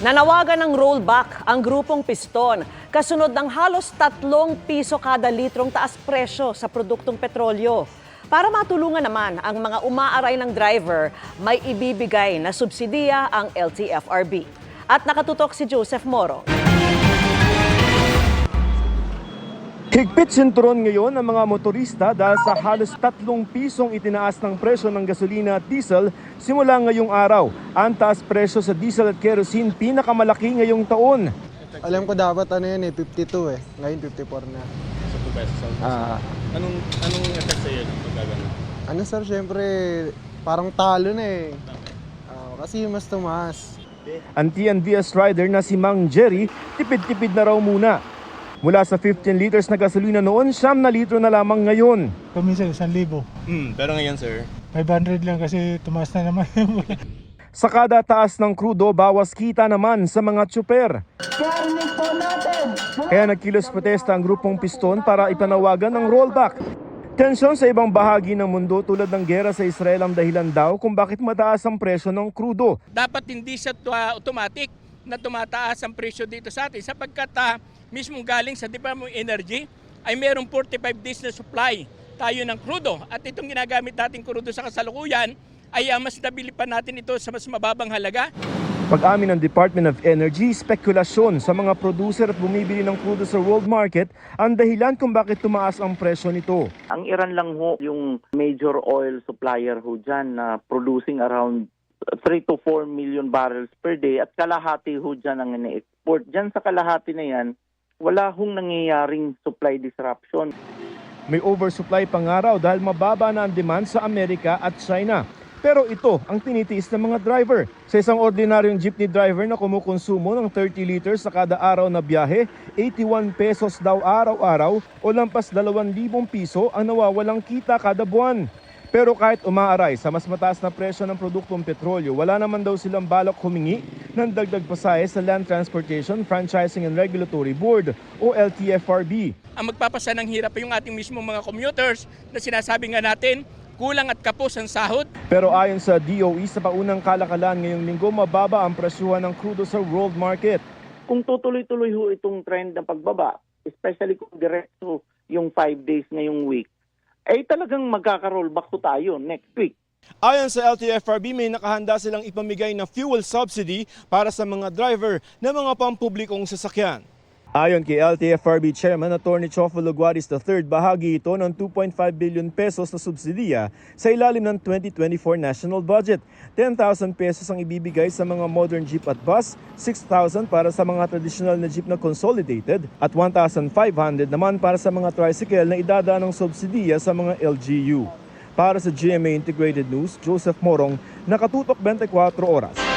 Nanawagan ng rollback ang grupong piston kasunod ng halos tatlong piso kada litrong taas presyo sa produktong petrolyo. Para matulungan naman ang mga umaaray ng driver, may ibibigay na subsidiya ang LTFRB. At nakatutok si Joseph Moro. Higpit sinturon ngayon ang mga motorista dahil sa halos tatlong pisong itinaas ng presyo ng gasolina at diesel simula ngayong araw. Ang taas presyo sa diesel at kerosene pinakamalaki ngayong taon. Alam ko dapat ano yun eh, 52 eh. Ngayon 54 na. sa 2 pesos Ah, Anong anong effect sa iyo ng pagkagano? ano sir, syempre parang talo na eh. Ah, kasi mas tumaas. Ang TNVS rider na si Mang Jerry, tipid-tipid na raw muna. Mula sa 15 liters na gasolina noon, siyam na litro na lamang ngayon. Kuminsan, 1,000. Hmm, pero ngayon sir, 500 lang kasi tumaas na naman. Sa kada taas ng krudo, bawas kita naman sa mga tsuper. Kaya nagkilos protesta ang grupong piston para ipanawagan ng rollback. Tensyon sa ibang bahagi ng mundo tulad ng gera sa Israel ang dahilan daw kung bakit mataas ang presyo ng krudo. dapat hindi siya tu- ah, automatic na tumataas ang presyo dito sa atin sapagkat ah, mismo galing sa Department of Energy ay merong 45 days na supply tayo ng krudo at itong ginagamit natin krudo sa kasalukuyan ay ah, mas nabili pa natin ito sa mas mababang halaga Pag-amin ng Department of Energy, spekulasyon sa mga producer at bumibili ng krudo sa world market ang dahilan kung bakit tumaas ang presyo nito. Ang Iran lang ho yung major oil supplier ho dyan na producing around 3 to 4 million barrels per day at kalahati ho dyan ang ine-export. Dyan sa kalahati na yan, wala hong nangyayaring supply disruption. May oversupply pang araw dahil mababa na ang demand sa Amerika at China. Pero ito ang tinitiis ng mga driver. Sa isang ordinaryong jeepney driver na kumukonsumo ng 30 liters sa kada araw na biyahe, 81 pesos daw araw-araw o lampas 2,000 piso ang nawawalang kita kada buwan. Pero kahit umaaray sa mas mataas na presyo ng produktong petrolyo, wala naman daw silang balak humingi ng dagdag pasahe sa Land Transportation Franchising and Regulatory Board o LTFRB. ang magpapasa ng hirap ay yung ating mismo mga commuters na sinasabi nga natin kulang at kapos ang sahod Pero ayon sa DOE sa paunang kalakalan ngayong linggo, mababa ang presyuhan ng crudo sa world market. Kung tutuloy-tuloy ho itong trend ng pagbaba, especially kung diretso yung 5 days ngayong week, ay talagang magkaka-rollback ho tayo next week. Ayon sa LTFRB, may nakahanda silang ipamigay na fuel subsidy para sa mga driver ng mga pampublikong sasakyan. Ayon kay LTFRB Chairman Attorney Chofo Luguaris III, bahagi ito ng 2.5 billion pesos na subsidiya sa ilalim ng 2024 national budget. 10,000 pesos ang ibibigay sa mga modern jeep at bus, 6,000 para sa mga traditional na jeep na consolidated, at 1,500 naman para sa mga tricycle na idadaan ng subsidiya sa mga LGU. Para sa GMA Integrated News, Joseph Morong, nakatutok 24 oras.